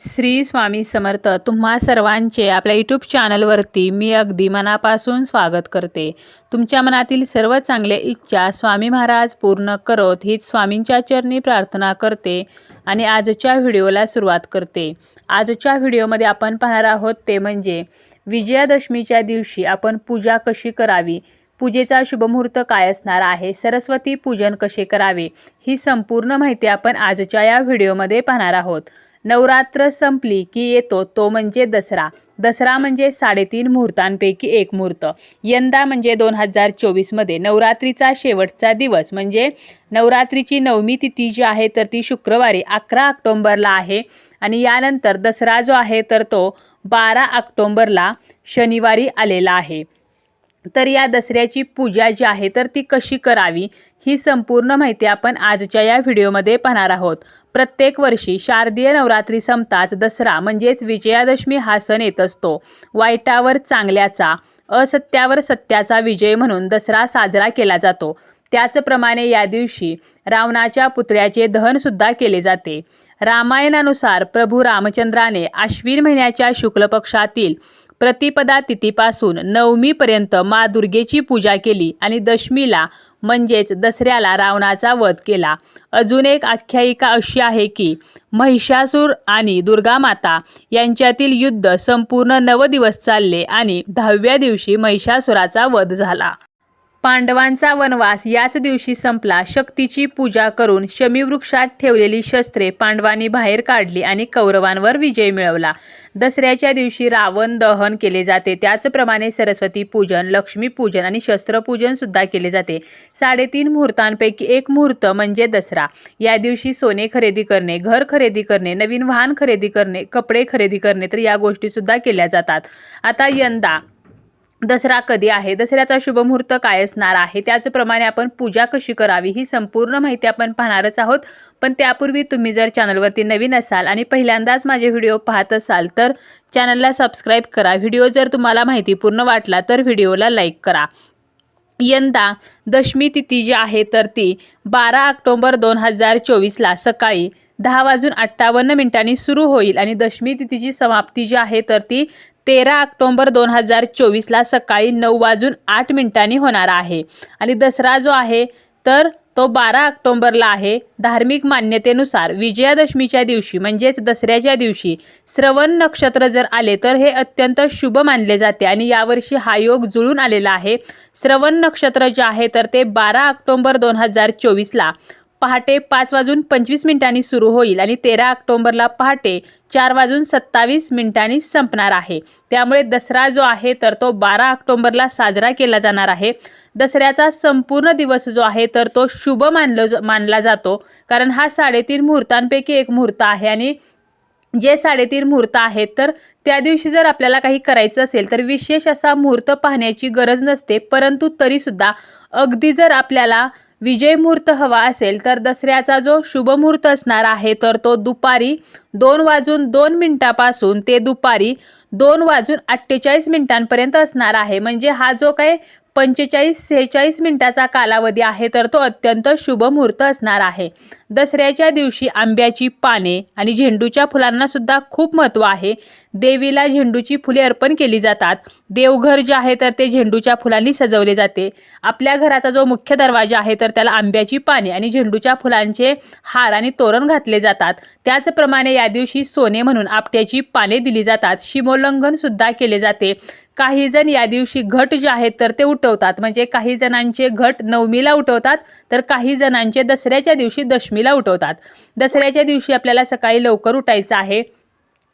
श्री स्वामी समर्थ तुम्हा सर्वांचे आपल्या यूट्यूब चॅनलवरती मी अगदी मनापासून स्वागत करते. तुमच्या मनातील सर्व चांगल्या इच्छा स्वामी महाराज पूर्ण करोत हीच स्वामींच्या चरणी प्रार्थना करते आणि आजच्या व्हिडिओला सुरुवात करते. आजच्या व्हिडिओमध्ये आपण पाहणार आहोत ते म्हणजे विजयादशमीच्या दिवशी आपण पूजा कशी करावी? पूजेचा शुभमुहूर्त काय असणार आहे? सरस्वती पूजन कसे करावे? ही संपूर्ण माहिती आपण आजच्या या व्हिडिओमध्ये पाहणार आहोत. नवरात्र संपली की येतो तो म्हणजे दसरा. दसरा म्हणजे साडेतीन मुहूर्तांपैकी एक मुहूर्त. यंदा म्हणजे दोन हजार चोवीसमध्ये नवरात्रीचा शेवटचा दिवस. म्हणजे नवरात्रीची नवमी तिथी जी आहे तर ती शुक्रवारी अकरा ऑक्टोंबरला आहे. आणि यानंतर दसरा जो आहे तर तो बारा ऑक्टोंबरला शनिवारी आलेला आहे. तर या दसऱ्याची पूजा जी आहे तर ती कशी करावी ही संपूर्ण माहिती आपण आजच्या या व्हिडिओमध्ये पाहणार आहोत. प्रत्येक वर्षी शारदीय नवरात्री संपताच दसरा म्हणजेच विजयादशमी हा सण येत असतो. वाईटावर चांगल्याचा असत्यावर सत्याचा विजय म्हणून दसरा साजरा केला जातो. त्याचप्रमाणे या दिवशी रावणाच्या पुतळ्याचे दहनसुद्धा केले जाते. रामायणानुसार प्रभू रामचंद्राने आश्विन महिन्याच्या शुक्ल पक्षातील प्रतिपदा तिथीपासून नवमीपर्यंत मा दुर्गेची पूजा केली आणि दशमीला म्हणजेच दसऱ्याला रावणाचा वध केला. अजून एक आख्यायिका अशी आहे की महिषासूर आणि दुर्गामाता यांच्यातील युद्ध संपूर्ण नव दिवस चालले आणि दहाव्या दिवशी महिषासुराचा वध झाला. पांडवांचा वनवास याच दिवशी संपला. शक्तीची पूजा करून शमीवृक्षात ठेवलेली शस्त्रे पांडवांनी बाहेर काढली आणि कौरवांवर विजय मिळवला. दसऱ्याच्या दिवशी रावण दहन केले जाते. त्याचप्रमाणे सरस्वती पूजन लक्ष्मी पूजन आणि शस्त्रपूजन सुद्धा केले जाते. साडेतीन मुहूर्तांपैकी एक मुहूर्त म्हणजे दसरा. या दिवशी सोने खरेदी करणे घर खरेदी करणे नवीन वाहन खरेदी करणे कपडे खरेदी करणे तर या गोष्टीसुद्धा केल्या जातात. आता यंदा दसरा कधी आहे? दसऱ्याचा शुभमुहूर्त काय असणार आहे? त्याचप्रमाणे आपण पूजा कशी करावी? ही संपूर्ण माहिती आपण पाहणारच आहोत. पण त्यापूर्वी तुम्ही जर चॅनलवरती नवीन असाल आणि पहिल्यांदाच माझे व्हिडिओ पाहत असाल तर चॅनलला सबस्क्राईब करा. व्हिडिओ जर तुम्हाला माहितीपूर्ण वाटला तर व्हिडिओला लाईक करा. यंदा दशमी तिथी जी आहे तर ती बारा ऑक्टोंबर दोन हजार चोवीसला सकाळी दहा वाजून अठ्ठावन्न मिनिटांनी सुरू होईल. आणि दशमी तिथीची समाप्ती जी आहे तर ती तेरा ऑक्टोंबर दोन हजार चोवीसला सकाळी नऊ वाजून आठ मिनिटांनी होणार आहे. आणि दसरा जो आहे तर तो बारा ऑक्टोंबरला आहे. धार्मिक मान्यतेनुसार विजयादशमीच्या दिवशी म्हणजेच दसऱ्याच्या दिवशी श्रवण नक्षत्र जर आले तर हे अत्यंत शुभ मानले जाते आणि यावर्षी हा योग जुळून आलेला आहे. श्रवण नक्षत्र जे आहे तर ते बारा ऑक्टोंबर दोन हजार चोवीसला. पहाटे पाच वाजून पंचवीस मिनिटांनी सुरू होईल आणि तेरा ऑक्टोंबरला पहाटे चार वाजून सत्तावीस मिनिटांनी संपणार आहे. त्यामुळे दसरा जो आहे तर तो बारा ऑक्टोंबरला साजरा केला जाणार आहे. दसऱ्याचा संपूर्ण दिवस जो आहे तर तो शुभ मानलं मानला जातो. कारण हा साडेतीन मुहूर्तांपैकी एक मुहूर्त आहे आणि जे साडेतीन मुहूर्त आहेत तर त्या दिवशी जर आपल्याला काही करायचं असेल तर विशेष असा मुहूर्त पाहण्याची गरज नसते. परंतु तरीसुद्धा अगदी जर आपल्याला विजय मुहूर्त हवा असेल तर दसऱ्याचा जो शुभमुहूर्त असणार आहे तर तो दुपारी दोन वाजून दोन मिनिटापासून ते दुपारी दोन वाजून अठ्ठेचाळीस मिनिटांपर्यंत असणार आहे. म्हणजे हा जो काही पंचेचाळीस सेहेचाळीस मिनिटाचा कालावधी आहे तर तो अत्यंत शुभ मुहूर्त असणार आहे. दसऱ्याच्या दिवशी आंब्याची पाने आणि झेंडूच्या फुलांना सुद्धा खूप महत्त्व आहे. देवीला झेंडूची फुले अर्पण केली जातात. देवघर जे आहे तर ते झेंडूच्या फुलांनी सजवले जाते. आपल्या घराचा जो मुख्य दरवाजा आहे तर त्याला आंब्याची पाने आणि झेंडूच्या फुलांचे हार आणि तोरण घातले जातात. त्याचप्रमाणे या दिवशी सोने म्हणून आपट्याची पाने दिली जातात. शिमोल्लंघन सुद्धा केले जाते. काही जण या दिवशी घट जे आहेत तर ते उठवतात. म्हणजे काही जणांचे घट नवमीला उठवतात तर काही जणांचे दसऱ्याच्या दिवशी दशमीला उठवतात. दसऱ्याच्या दिवशी आपल्याला सकाळी लवकर उठायचं आहे.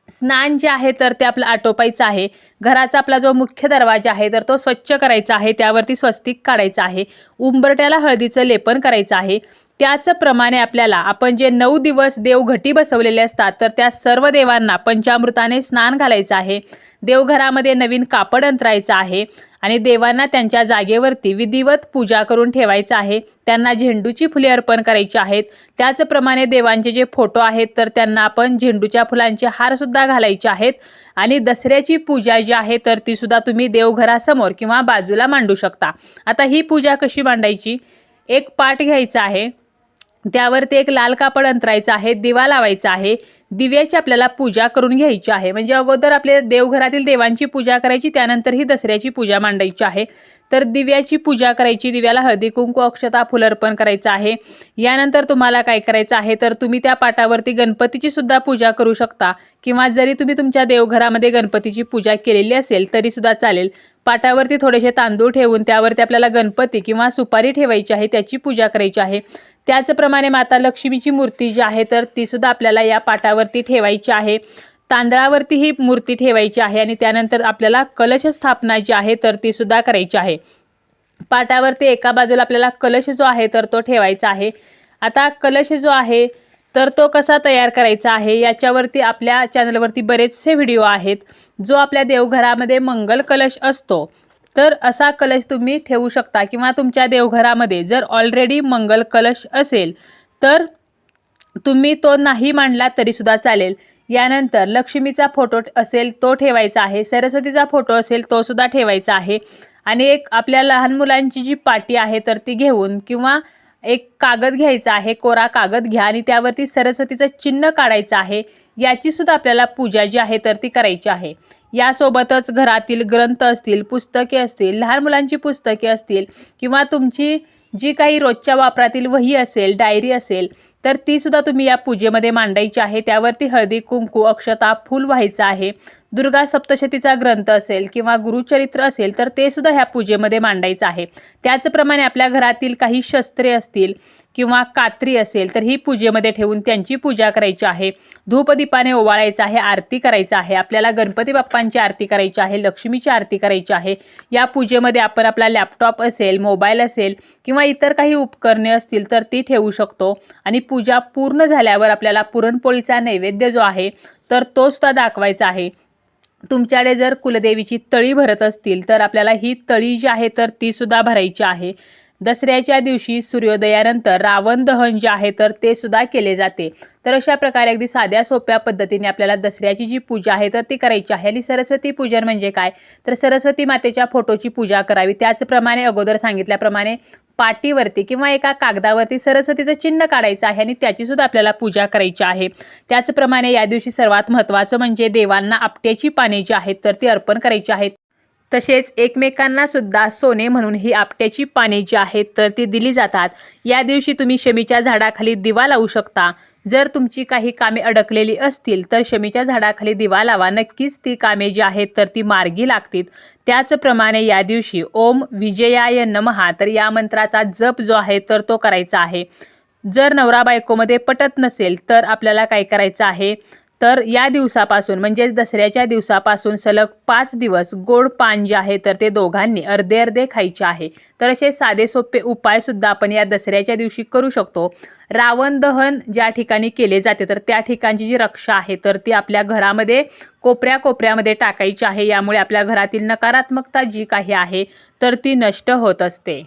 स्नान जे आहे तर ते आपलं आटोपायचं आहे. घराचा आपला जो मुख्य दरवाजा आहे तर तो स्वच्छ करायचा आहे. त्यावरती स्वस्तिक काढायचं आहे. उंबरट्याला हळदीचं लेपन करायचं आहे. त्याचप्रमाणे आपल्याला आपण जे नऊ दिवस देवघटी बसवलेले असतात तर त्या सर्व देवांना पंचामृताने स्नान घालायचं आहे. देवघरामध्ये नवीन कापड अंतरायचं आहे आणि देवांना त्यांच्या जागेवरती विधिवत पूजा करून ठेवायचं आहे. त्यांना झेंडूची फुले अर्पण करायची आहेत. त्याचप्रमाणे देवांचे जे फोटो आहेत तर त्यांना आपण झेंडूच्या फुलांचे हारसुद्धा घालायचे आहेत. आणि दसऱ्याची पूजा जी आहे तर तीसुद्धा तुम्ही देवघरासमोर किंवा बाजूला मांडू शकता. आता ही पूजा कशी मांडायची? एक पाठ घ्यायचा आहे. त्यावरती एक लाल कापड अंतरायचं आहे दिवा लावायचा आहे. दिव्याची आपल्याला पूजा करून घ्यायची आहे. म्हणजे अगोदर आपल्या देवघरातील देवांची पूजा करायची त्यानंतर ही दसऱ्याची पूजा मांडायची आहे. तर दिव्याची पूजा करायची दिव्याला हळदी कुंकू अक्षता फुल अर्पण करायचं आहे. यानंतर तुम्हाला काय करायचं आहे? तर तुम्ही त्या पाटावरती गणपतीची सुद्धा पूजा करू शकता. किंवा जरी तुम्ही तुमच्या देवघरामध्ये गणपतीची पूजा केलेली असेल तरी सुद्धा चालेल. पाटावरती थोडेसे तांदूळ ठेवून त्यावरती आपल्याला गणपती किंवा सुपारी ठेवायची आहे त्याची पूजा करायची आहे. त्याचप्रमाणे माता लक्ष्मीची मूर्ती जी आहे तर ती सुद्धा आपल्याला या पाटावरती ठेवायची आहे. तांदळावरती ही मूर्ती ठेवायची आहे आणि त्यानंतर आपल्याला कलश स्थापना जी आहे तर ती सुद्धा करायची आहे. पाटावरती एका बाजूला आपल्याला कलश जो आहे तर तो ठेवायचा आहे. आता कलश जो आहे तर तो कसा तयार करायचा आहे याच्यावरती आपल्या चॅनलवरती बरेचसे व्हिडिओ आहेत. जो आपल्या देवघरामध्ये मंगल कलश असतो. तर असा कलश तुम्ही ठेवू शकता किंवा तुमच्या देवघरामध्ये जर ऑलरेडी मंगल कलश असेल तर तुम्ही तो नाही मांडला तरीसुद्धा चालेल. यानंतर लक्ष्मीचा फोटो असेल तो ठेवायचा आहे सरस्वतीचा फोटो असेल तो सुद्धा ठेवायचा आहे. आणि एक आपल्या लहान मुलांची जी पाटी आहे तर ती घेऊन किंवा एक कागद घ्यायचा आहे कोरा कागद घ्या आणि त्यावरती सरस्वतीचं चिन्ह काढायचं आहे. याची सुद्धा आपल्याला पूजा जी आहे तर ती करायची आहे. यासोबतच घरातील ग्रंथ असतील पुस्तके असतील लहान मुलांची पुस्तके असतील किंवा तुमची जी काही रोजच्या वापरातील वही असेल डायरी असेल तर ती सुद्धा तुम्ही या पूजेमध्ये मांडायची आहे. त्यावरती हळदी कुंकू अक्षता फूल व्हायचं आहे. दुर्गा सप्तशतीचा ग्रंथ असेल किंवा गुरुचरित्र असेल तर ते सुद्धा ह्या पूजेमध्ये मांडायचं आहे. त्याचप्रमाणे आपल्या घरातील काही शस्त्रे असतील किंवा कात्री असेल तर ही पूजेमध्ये ठेवून त्यांची पूजा करायची आहे. धूपदीपाने ओवाळायचं आहे आरती करायचं आहे. आपल्याला गणपती बाप्पांची आरती करायची आहे लक्ष्मीची आरती करायची आहे. या पूजेमध्ये आपण आपला लॅपटॉप असेल मोबाईल असेल किंवा इतर काही उपकरणे असतील तर ती ठेवू शकतो. आणि पू पूजा पूर्ण झाल्यावर आपल्याला पुरणपोळीचा नैवेद्य जो आहे तर तो सुद्धा दाखवायचा आहे. तुमच्याकडे जर कुलदेवीची तळी भरत असतील तर आपल्याला ही तळी जी आहे तर ती सुद्धा भरायची आहे. दसऱ्याच्या दिवशी सूर्योदयानंतर रावण दहन जे आहे तर ते सुद्धा केले जाते. तर अशा प्रकारे अगदी साध्या सोप्या पद्धतीने आपल्याला दसऱ्याची जी पूजा आहे तर ती करायची आहे. आणि सरस्वती पूजन म्हणजे काय? तर सरस्वती मातेच्या फोटोची पूजा करावी. त्याचप्रमाणे अगोदर सांगितल्याप्रमाणे पाटीवरती किंवा एका कागदावरती सरस्वतीचं चिन्ह काढायचं आहे आणि त्याची सुद्धा आपल्याला पूजा करायची आहे. त्याचप्रमाणे या दिवशी सर्वात महत्त्वाचं म्हणजे देवांना आपट्याची पाने जी आहेत तर ती अर्पण करायची आहेत. तसेच एकमेकांना सुद्धा सोने म्हणून ही आपट्याची पाने जी आहेत तर ती दिली जातात. या दिवशी तुम्ही शमीच्या झाडाखाली दिवा लावू शकता. जर तुमची काही कामे अडकलेली असतील तर शमीच्या झाडाखाली दिवा लावा. नक्कीच ती कामे जी आहेत तर ती मार्गी लागतील. त्याचप्रमाणे या दिवशी ओम विजयाय नमहा तर या मंत्राचा जप जो आहे तर तो करायचा आहे. जर नवरा बायकोमध्ये पटत नसेल तर आपल्याला काय करायचं आहे? तर या दिवसापासून म्हणजे दसऱ्याच्या दिवसापासून सलग पाच दिवस गोड पान जे आहे तर ते दोघांनी अर्धे अर्धे खायचे आहे. तर असे साधे सोपे उपायसुद्धा आपण या दसऱ्याच्या दिवशी करू शकतो. रावण दहन ज्या ठिकाणी केले जाते तर त्या ठिकाणची जी रक्षा आहे तर ती आपल्या घरामध्ये कोपऱ्या कोपऱ्यामध्ये टाकायची आहे. यामुळे आपल्या घरातील नकारात्मकता जी काही आहे तर ती नष्ट होत असते.